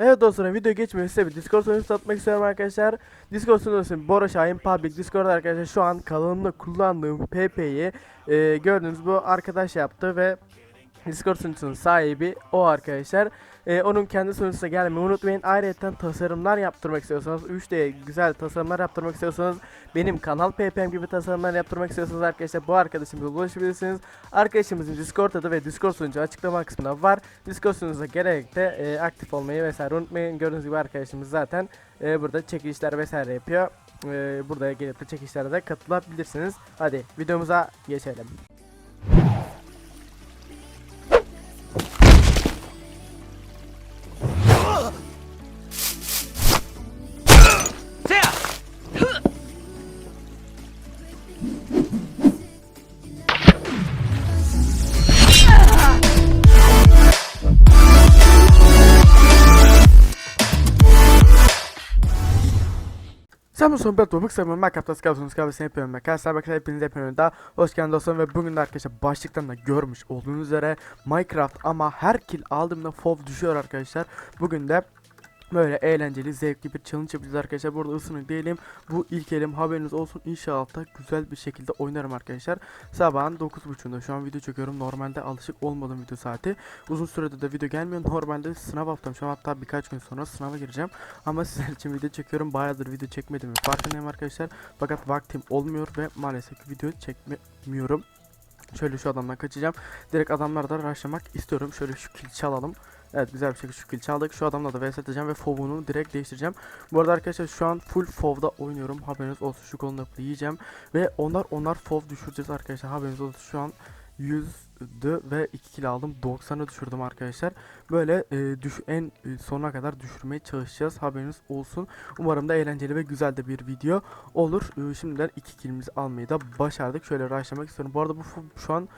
Evet dostlarım video geçmesi size bir Discord sunucusu atmak istiyorum arkadaşlar. Discord sunucusu Bora Şahin Public Discord arkadaşlar şu an kanalımda kullandığım PP'yi e, gördüğünüz bu arkadaş yaptı ve Discord sunucusunun sahibi o arkadaşlar. E, onun kendi sunucusuna gelmeyi unutmayın. Ayrıca tasarımlar yaptırmak istiyorsanız 3D güzel tasarımlar yaptırmak istiyorsanız benim kanal PPM gibi tasarımlar yaptırmak istiyorsanız arkadaşlar bu arkadaşımıza ulaşabilirsiniz. Arkadaşımızın Discord adı ve Discord sunucu açıklama kısmında var. Discord sunucunuza gelerek e, aktif olmayı vesaire unutmayın. Gördüğünüz gibi arkadaşımız zaten e, burada çekilişler vesaire yapıyor. E, burada gelip de çekilişlere de katılabilirsiniz. Hadi videomuza geçelim. Bu son bir topuk sevmem ben kaptas kapsınız kahvesini yapıyorum. Arkadaşlar bakın hepiniz yapıyorum da hoş geldiniz dostlarım ve bugün de arkadaşlar başlıktan da görmüş olduğunuz üzere Minecraft ama her kill aldığımda FOV düşüyor arkadaşlar. Bugün de böyle eğlenceli zevkli bir challenge yapacağız arkadaşlar. Burada ısınık değilim. Bu ilk elim haberiniz olsun. İnşallah da güzel bir şekilde oynarım arkadaşlar. Sabahın 9.30'da şu an video çekiyorum. Normalde alışık olmadığım video saati. Uzun süredir de video gelmiyor. Normalde sınav haftam. Şu an hatta birkaç gün sonra sınava gireceğim. Ama sizler için video çekiyorum. Bayağıdır video çekmedim. Farkındayım arkadaşlar. Fakat vaktim olmuyor ve maalesef video çekmiyorum. Şöyle şu adamdan kaçacağım. Direkt adamlardan rushlamak istiyorum. Şöyle şu kill çalalım. Evet güzel bir şekilde şu çaldık. Şu adamla da vs atacağım ve fovunu direkt değiştireceğim. Bu arada arkadaşlar şu an full fovda oynuyorum. Haberiniz olsun şu kolunu yiyeceğim. Ve onlar onlar fov düşüreceğiz arkadaşlar. Haberiniz olsun şu an 100'dü ve 2 kill aldım. 90'a düşürdüm arkadaşlar. Böyle e, düş en e, sonuna kadar düşürmeye çalışacağız. Haberiniz olsun. Umarım da eğlenceli ve güzel de bir video olur. E, şimdiden 2 killimizi almayı da başardık. Şöyle rushlamak istiyorum. Bu arada bu şu an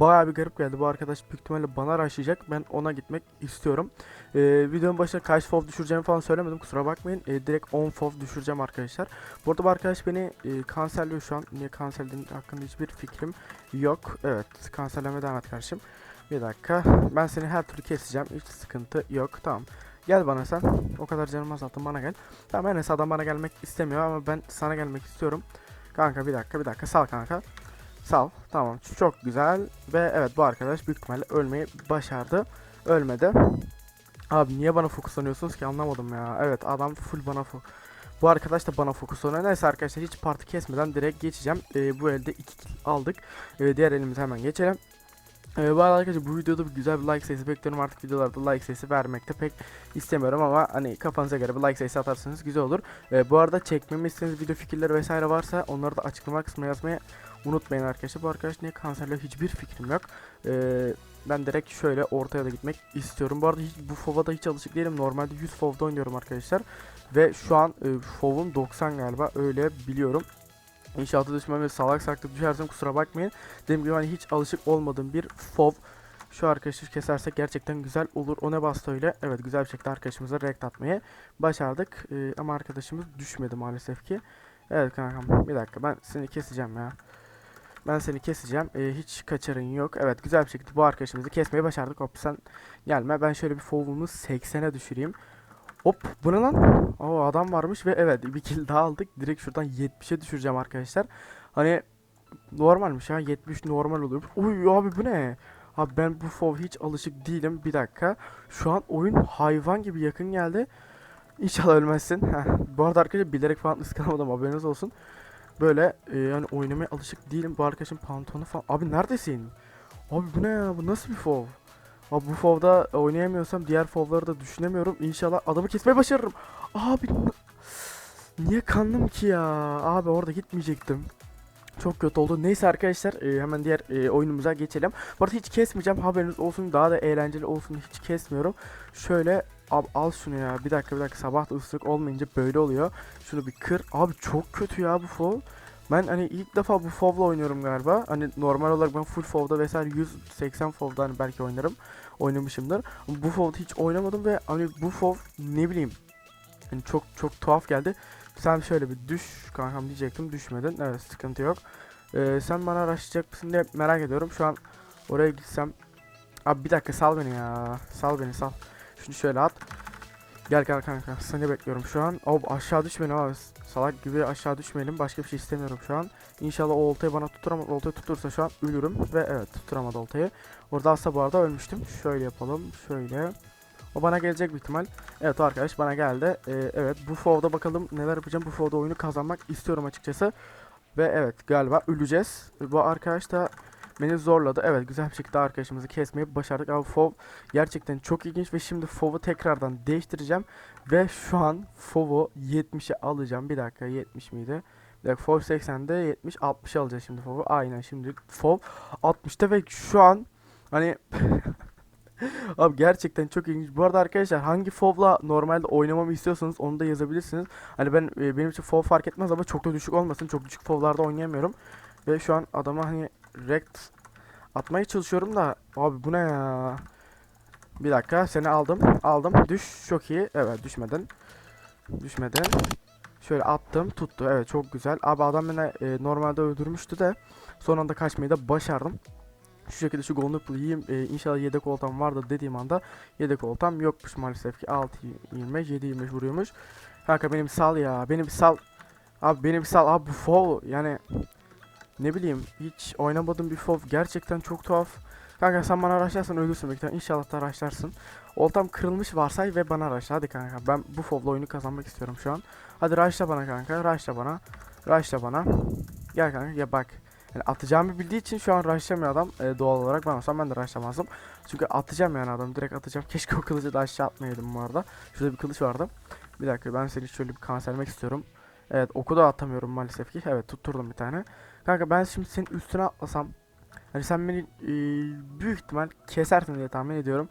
Bayağı bir garip geldi. Bu arkadaş büyük ihtimalle bana rushlayacak. Ben ona gitmek istiyorum. Ee, videonun başında kaç fov düşüreceğimi falan söylemedim. Kusura bakmayın. Ee, direkt 10 fov düşüreceğim arkadaşlar. Bu arada bu arkadaş beni e, kanserliyor şu an. Niye kanserlediğim hakkında hiçbir fikrim yok. Evet. Kanserleme devam et kardeşim. Bir dakika. Ben seni her türlü keseceğim. Hiç sıkıntı yok. Tamam. Gel bana sen. O kadar canım azalttın bana gel. Tamam Enes adam bana gelmek istemiyor ama ben sana gelmek istiyorum. Kanka bir dakika bir dakika sal kanka. Sal. Tamam. Çok güzel. Ve evet bu arkadaş büyük ihtimalle ölmeyi başardı. Ölmedi. Abi niye bana fokuslanıyorsunuz ki anlamadım ya. Evet adam full bana fo Bu arkadaş da bana fokuslanıyor. Neyse arkadaşlar hiç parti kesmeden direkt geçeceğim. Ee, bu elde 2 kill aldık. Ee, diğer elimize hemen geçelim. Arada arkadaşlar bu videoda bir güzel bir like sayısı bekliyorum artık videolarda like sayısı vermekte pek istemiyorum ama hani kafanıza göre bir like sayısı atarsanız güzel olur. Ee, bu arada çekmemi istediğiniz video fikirleri vesaire varsa onları da açıklama kısmına yazmayı unutmayın arkadaşlar. Bu arkadaş niye kanserle hiçbir fikrim yok. Ee, ben direkt şöyle ortaya da gitmek istiyorum. Bu arada hiç, bu FOV'a hiç alışık değilim. Normalde 100 FOV'da oynuyorum arkadaşlar. Ve şu an e, FOV'um 90 galiba öyle biliyorum. İnşaatı düşmem ve salak saklı düşersem kusura bakmayın. Dediğim gibi hani hiç alışık olmadığım bir FOV. Şu arkadaşı kesersek gerçekten güzel olur. O ne bastı öyle? Evet güzel bir şekilde arkadaşımıza rekt atmayı başardık. Ee, ama arkadaşımız düşmedi maalesef ki. Evet kankam bir dakika ben seni keseceğim ya. Ben seni keseceğim. Ee, hiç kaçarın yok. Evet güzel bir şekilde bu arkadaşımızı kesmeyi başardık. Hop sen gelme. Ben şöyle bir fov'umu 80'e düşüreyim. Hop bu ne lan? Oo adam varmış ve evet bir kill daha aldık. Direkt şuradan 70'e düşüreceğim arkadaşlar. Hani normalmiş ya 70 normal oluyor. Uy abi bu ne? Abi ben bu fov hiç alışık değilim. Bir dakika. Şu an oyun hayvan gibi yakın geldi. İnşallah ölmezsin. Bu arada arkadaşlar bilerek falan ıskalamadım haberiniz olsun. Böyle e, yani oynamaya alışık değilim. Bu arkadaşın pantolonu falan. Abi neredesin? Abi bu ne ya? Bu nasıl bir fov? Abi bu fovda oynayamıyorsam diğer fovları da düşünemiyorum. İnşallah adamı kesmeyi başarırım. Abi niye kandım ki ya? Abi orada gitmeyecektim. Çok kötü oldu. Neyse arkadaşlar e, hemen diğer e, oyunumuza geçelim. Bu arada hiç kesmeyeceğim. Haberiniz olsun. Daha da eğlenceli olsun. Hiç kesmiyorum. Şöyle Abi al şunu ya. Bir dakika bir dakika. Sabah da ıslık olmayınca böyle oluyor. Şunu bir kır. Abi çok kötü ya bu fov. Ben hani ilk defa bu fovla oynuyorum galiba. Hani normal olarak ben full fovda vesaire 180 fovda hani belki oynarım. Oynamışımdır. Ama bu fovda hiç oynamadım ve hani bu fov ne bileyim. Hani çok çok tuhaf geldi. Sen şöyle bir düş kankam diyecektim. Düşmedin. Evet sıkıntı yok. Ee, sen bana araştıracak mısın diye merak ediyorum. Şu an oraya gitsem. Abi bir dakika sal beni ya. Sal beni sal. Şunu şöyle at. Gel gel kanka seni bekliyorum şu an. Abi aşağı düşmeyelim abi. Salak gibi aşağı düşmeyelim. Başka bir şey istemiyorum şu an. İnşallah o oltayı bana tutturamaz. Oltayı tutursa şu an ölürüm. Ve evet tutturamadı oltayı. Orada aslında bu arada ölmüştüm. Şöyle yapalım. Şöyle. O bana gelecek büyük ihtimal. Evet arkadaş bana geldi. Ee, evet bu fovda bakalım neler yapacağım. Bu fovda oyunu kazanmak istiyorum açıkçası. Ve evet galiba öleceğiz. Bu arkadaş da beni zorladı. Evet güzel bir şekilde arkadaşımızı kesmeyi başardık. Ama fov gerçekten çok ilginç ve şimdi fov'u tekrardan değiştireceğim. Ve şu an fov'u 70'e alacağım. Bir dakika 70 miydi? Bir dakika fov 80'de 70 60'a alacağız şimdi fov'u. Aynen şimdi fov 60'ta ve şu an hani Abi gerçekten çok ilginç. Bu arada arkadaşlar hangi FOV'la normalde oynamamı istiyorsanız onu da yazabilirsiniz. Hani ben e, benim için FOV fark etmez ama çok da düşük olmasın. Çok düşük FOV'larda oynayamıyorum. Ve şu an adama hani rekt atmaya çalışıyorum da abi bu ne ya? Bir dakika seni aldım. Aldım. Düş. Çok iyi. Evet düşmedin. Düşmedin. Şöyle attım. Tuttu. Evet çok güzel. Abi adam beni e, normalde öldürmüştü de son anda kaçmayı da başardım. Şu şekilde şu golden apple yiyeyim. E, inşallah yedek oltam vardı dediğim anda yedek oltam yokmuş maalesef ki 6 25 7 25 vuruyormuş. Kanka benim sal ya. Benim sal. Abi benim sal. Abi bu foul yani ne bileyim hiç oynamadığım bir foul gerçekten çok tuhaf. Kanka sen bana araçlarsan ölürsün bekle. İnşallah da araçlarsın. Oltam kırılmış varsay ve bana araçla. Hadi kanka ben bu foul'la oyunu kazanmak istiyorum şu an. Hadi raşla bana kanka. Raşla bana. Raşla bana. Gel kanka ya bak. Yani atacağımı bildiği için şu an rushlamıyor adam e, doğal olarak ben olsam ben de rushlamazdım. Çünkü atacağım yani adam direkt atacağım. Keşke o kılıcı da aşağı atmayaydım bu arada. Şurada bir kılıç vardı. Bir dakika ben seni şöyle bir kanserlemek istiyorum. Evet oku da atamıyorum maalesef ki. Evet tutturdum bir tane. Kanka ben şimdi senin üstüne atlasam. Hani sen beni e, büyük ihtimal kesersin diye tahmin ediyorum.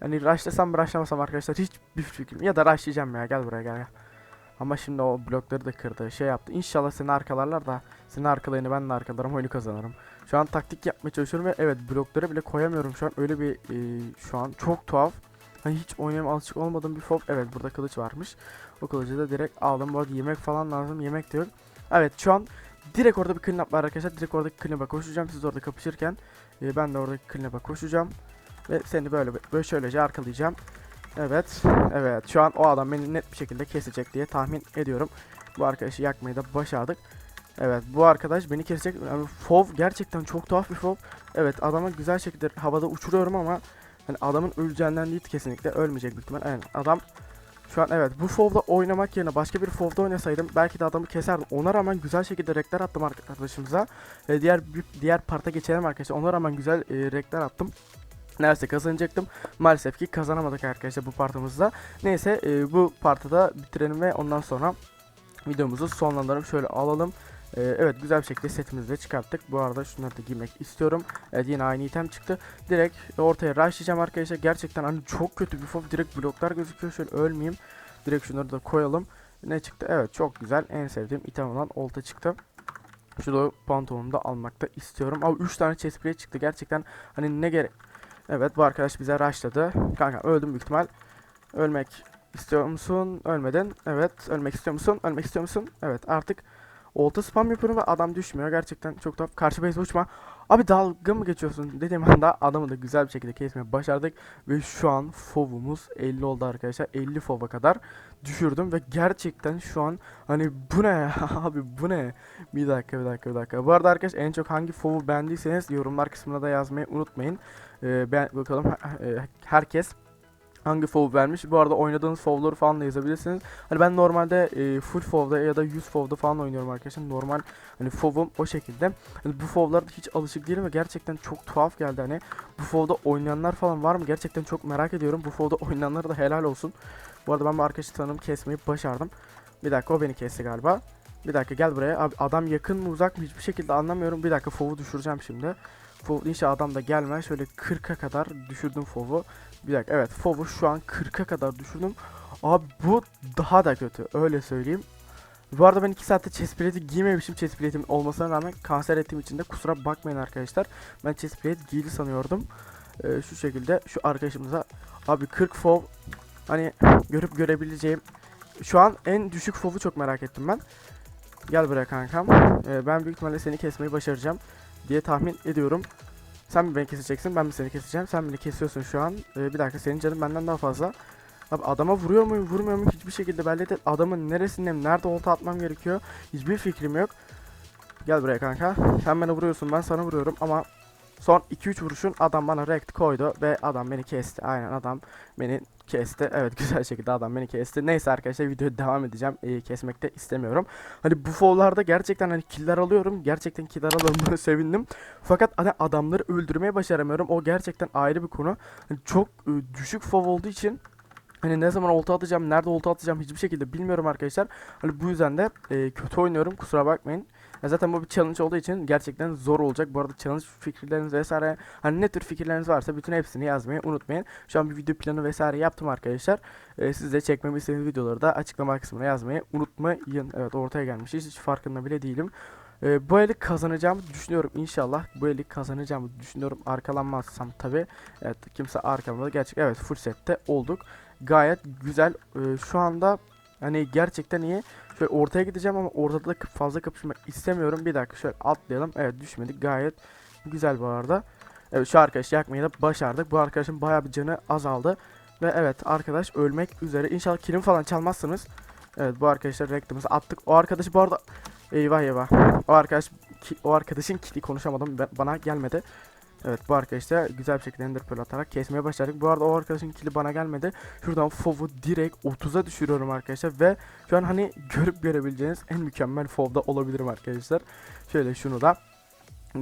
Yani rushlasam mı rushlamasam arkadaşlar hiç bir fikrim. Ya da rushlayacağım ya gel buraya gel gel. Ama şimdi o blokları da kırdı. Şey yaptı. İnşallah seni arkalarlar da seni arkalayını ben de arkalarım oyunu kazanırım. Şu an taktik yapmaya çalışıyorum ve evet blokları bile koyamıyorum şu an. Öyle bir e, şu an çok tuhaf. Hani hiç oynayam alışık olmadığım bir fob. Evet burada kılıç varmış. O kılıcı da direkt aldım. Bu arada yemek falan lazım. Yemek diyor. Evet şu an direkt orada bir clean var arkadaşlar. Direkt oradaki clean koşacağım. Siz orada kapışırken e, ben de oradaki clean koşacağım. Ve seni böyle böyle şöylece arkalayacağım. Evet. Evet. Şu an o adam beni net bir şekilde kesecek diye tahmin ediyorum. Bu arkadaşı yakmayı da başardık. Evet bu arkadaş beni kesecek. Yani fov gerçekten çok tuhaf bir fov. Evet adamı güzel şekilde havada uçuruyorum ama hani adamın öleceğinden değil kesinlikle ölmeyecek büyük ihtimal. Evet adam şu an evet bu fovda oynamak yerine başka bir fovda oynasaydım belki de adamı keserdim. Ona rağmen güzel şekilde rekler attım arkadaşımıza. E, diğer diğer parta geçelim arkadaşlar. Ona rağmen güzel e, rekler attım. Neredeyse kazanacaktım. Maalesef ki kazanamadık arkadaşlar bu partımızda. Neyse e, bu partı bitirelim ve ondan sonra videomuzu sonlandıralım. Şöyle alalım. Ee, evet güzel bir şekilde setimizi de çıkarttık. Bu arada şunları da giymek istiyorum. Evet yine aynı item çıktı. Direkt ortaya rushlayacağım arkadaşlar. Gerçekten hani çok kötü bir fob. Direkt bloklar gözüküyor. Şöyle ölmeyeyim. Direkt şunları da koyalım. Ne çıktı? Evet çok güzel. En sevdiğim item olan olta çıktı. Şurada pantolonumu da almakta istiyorum. Abi 3 tane chest plate çıktı. Gerçekten hani ne gerek Evet bu arkadaş bize rushladı. Kanka öldüm büyük ihtimal. Ölmek istiyor musun? Ölmedin. Evet. Ölmek istiyor musun? Ölmek istiyor musun? Evet artık olta spam yapıyorum ve adam düşmüyor. Gerçekten çok tuhaf. Karşı base uçma. Abi dalga mı geçiyorsun dediğim anda adamı da güzel bir şekilde kesmeye başardık. Ve şu an fovumuz 50 oldu arkadaşlar. 50 fova kadar düşürdüm ve gerçekten şu an hani bu ne abi bu ne? Bir dakika bir dakika bir dakika. Bu arada arkadaş en çok hangi fovu beğendiyseniz yorumlar kısmına da yazmayı unutmayın. Ee, ben bakalım e, herkes hangi fov vermiş. Bu arada oynadığınız fovları falan da yazabilirsiniz. Hani ben normalde e, full fovda ya da 100 fovda falan oynuyorum arkadaşlar. Normal hani fovum o şekilde. Hani bu fovlara hiç alışık değilim ve gerçekten çok tuhaf geldi hani. Bu fovda oynayanlar falan var mı? Gerçekten çok merak ediyorum. Bu fovda oynayanlara da helal olsun. Bu arada ben bu arkadaşı tanım kesmeyi başardım. Bir dakika o beni kesti galiba. Bir dakika gel buraya. Abi adam yakın mı uzak mı hiçbir şekilde anlamıyorum. Bir dakika fovu düşüreceğim şimdi. Fov inşallah adam da gelmez. Şöyle 40'a kadar düşürdüm Fov'u. Bir dakika evet Fov'u şu an 40'a kadar düşürdüm. Abi bu daha da kötü öyle söyleyeyim. Bu arada ben 2 saatte chest plate giymemişim chest plate'im olmasına rağmen kanser ettiğim için de kusura bakmayın arkadaşlar. Ben chest plate giydi sanıyordum. Ee, şu şekilde şu arkadaşımıza abi 40 fov hani görüp görebileceğim. Şu an en düşük fov'u çok merak ettim ben. Gel buraya kankam. Ee, ben büyük ihtimalle seni kesmeyi başaracağım diye tahmin ediyorum. Sen beni keseceksin ben mi seni keseceğim. Sen beni kesiyorsun şu an. Ee, bir dakika senin canın benden daha fazla. Abi adama vuruyor muyum vurmuyor muyum hiçbir şekilde belli değil. Adamın neresindeyim nerede olta atmam gerekiyor hiçbir fikrim yok. Gel buraya kanka. Sen bana vuruyorsun ben sana vuruyorum ama son 2-3 vuruşun adam bana rekt koydu ve adam beni kesti. Aynen adam beni kesti. Evet güzel şekilde adam beni kesti. Neyse arkadaşlar videoya devam edeceğim. Ee, kesmek istemiyorum. Hani bu fovlarda gerçekten hani killer alıyorum. Gerçekten killer alıyorum sevindim. Fakat hani adamları öldürmeye başaramıyorum. O gerçekten ayrı bir konu. Hani çok e, düşük fov olduğu için Hani ne zaman olta atacağım, nerede olta atacağım hiçbir şekilde bilmiyorum arkadaşlar. Hani bu yüzden de e, kötü oynuyorum kusura bakmayın. Ya zaten bu bir challenge olduğu için gerçekten zor olacak. Bu arada challenge fikirleriniz vesaire hani ne tür fikirleriniz varsa bütün hepsini yazmayı unutmayın. Şu an bir video planı vesaire yaptım arkadaşlar. E, siz de çekmemi istediğiniz videoları da açıklama kısmına yazmayı unutmayın. Evet ortaya gelmiş hiç, farkında bile değilim. E, bu eli kazanacağımı düşünüyorum inşallah. Bu eli kazanacağımı düşünüyorum. Arkalanmazsam tabi. Evet kimse arkamda gerçek evet full sette olduk. Gayet güzel. E, şu anda hani gerçekten iyi. Şöyle ortaya gideceğim ama ortada da fazla kapışmak istemiyorum. Bir dakika şöyle atlayalım. Evet düşmedik. Gayet güzel bu arada. Evet şu arkadaşı yakmayı da başardık. Bu arkadaşın bayağı bir canı azaldı. Ve evet arkadaş ölmek üzere. İnşallah kilim falan çalmazsınız. Evet bu arkadaşlar reklamımızı attık. O arkadaşı bu arada eyvah eyvah. O arkadaş o arkadaşın kiti konuşamadım. Bana gelmedi. Evet bu arkadaşlar güzel bir şekilde ender pearl atarak kesmeye başladık. Bu arada o arkadaşın kili bana gelmedi. Şuradan FOV'u direkt 30'a düşürüyorum arkadaşlar ve şu an hani görüp görebileceğiniz en mükemmel FOV'da olabilirim arkadaşlar. Şöyle şunu da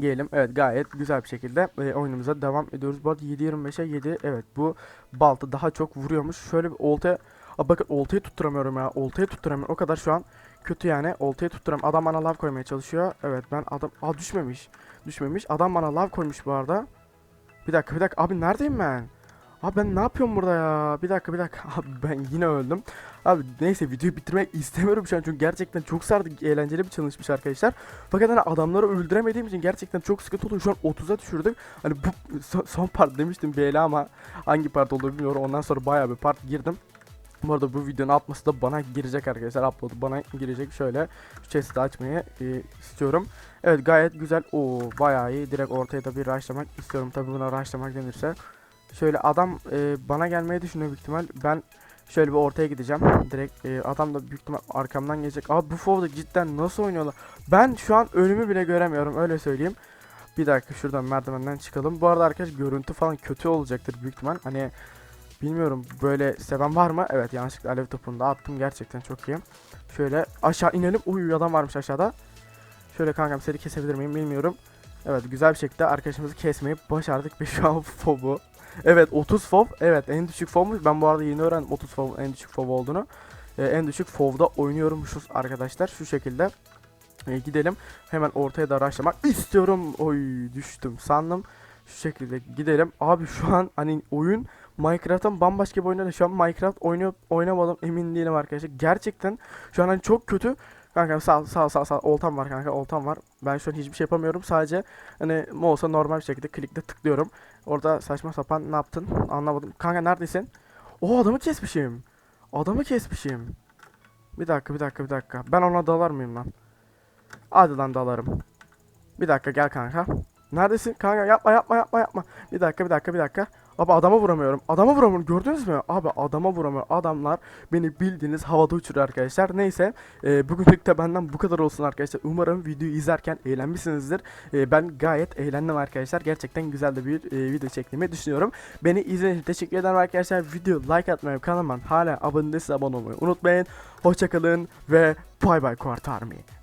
Diyelim evet gayet güzel bir şekilde e, oyunumuza devam ediyoruz. Bu arada 7.25'e 7 evet bu balta daha çok vuruyormuş. Şöyle bir oltaya Aa, bakın oltayı tutturamıyorum ya oltayı tutturamıyorum o kadar şu an kötü yani oltayı tutturamıyorum. Adam bana lav koymaya çalışıyor. Evet ben adam aa düşmemiş düşmemiş. Adam bana lav koymuş bu arada. Bir dakika bir dakika abi neredeyim ben? Abi ben ne yapıyorum burada ya? Bir dakika bir dakika. Abi ben yine öldüm. Abi neyse videoyu bitirmek istemiyorum şu an çünkü gerçekten çok sardı. Eğlenceli bir çalışmış arkadaşlar. Fakat hani adamları öldüremediğim için gerçekten çok sıkıntı oluyor. Şu an 30'a düşürdük. Hani bu son, son part demiştim BL ama hangi part olduğunu bilmiyorum. Ondan sonra bayağı bir part girdim. Bu arada bu videonun atması da bana girecek arkadaşlar. Upload bana girecek. Şöyle şu chest'i açmayı e, istiyorum. Evet gayet güzel. Oo bayağı iyi. Direkt ortaya da bir rushlamak istiyorum. Tabi buna rushlamak denirse. Şöyle adam e, bana gelmeyi düşünüyor büyük ihtimal. Ben şöyle bir ortaya gideceğim. Direkt e, adam da büyük ihtimal arkamdan gelecek. Abi bu FoV'da cidden nasıl oynuyorlar? Ben şu an önümü bile göremiyorum öyle söyleyeyim. Bir dakika şuradan merdivenden çıkalım. Bu arada arkadaş görüntü falan kötü olacaktır büyük ihtimal. Hani bilmiyorum böyle seven var mı? Evet yanlışlıkla alev topunu da attım gerçekten çok iyi. Şöyle aşağı inelim. Uy adam varmış aşağıda. Şöyle kankam seni kesebilir miyim bilmiyorum. Evet güzel bir şekilde arkadaşımızı kesmeyi başardık ve şu an FOB'u. Evet 30 FOB. Evet en düşük FOB'muş. Ben bu arada yeni öğrendim 30 FOB en düşük FOB olduğunu. Ee, en düşük FOB'da oynuyormuşuz arkadaşlar. Şu şekilde Ee, gidelim. Hemen ortaya da araştırmak istiyorum. Oy düştüm sandım. Şu şekilde gidelim. Abi şu an hani oyun Minecraft'tan bambaşka bir oyunda şu an Minecraft oynuyor oynamadım emin değilim arkadaşlar. Gerçekten şu an hani çok kötü. Kanka sağ sağ sağ sağ oltam var kanka oltam var. Ben şu an hiçbir şey yapamıyorum. Sadece hani olsa normal bir şekilde klikle tıklıyorum. Orada saçma sapan ne yaptın anlamadım. Kanka neredesin? O adamı kesmişim. Adamı kesmişim. Bir dakika bir dakika bir dakika. Ben ona dalar mıyım lan? Hadi lan dalarım. Bir dakika gel kanka. Neredesin? Kanka yapma yapma yapma yapma. Bir dakika bir dakika bir dakika. Abi adama vuramıyorum. Adama vuramıyorum. Gördünüz mü? Abi adama vuramıyorum. Adamlar beni bildiğiniz havada uçuruyor arkadaşlar. Neyse. E, bugünlük de benden bu kadar olsun arkadaşlar. Umarım videoyu izlerken eğlenmişsinizdir. E, ben gayet eğlendim arkadaşlar. Gerçekten güzel de bir e, video çektiğimi düşünüyorum. Beni izlediğiniz için teşekkür ederim arkadaşlar. Video like atmayı, kanalıma hala abone değilseniz abone olmayı unutmayın. Hoşçakalın ve bay bay Kuart Army.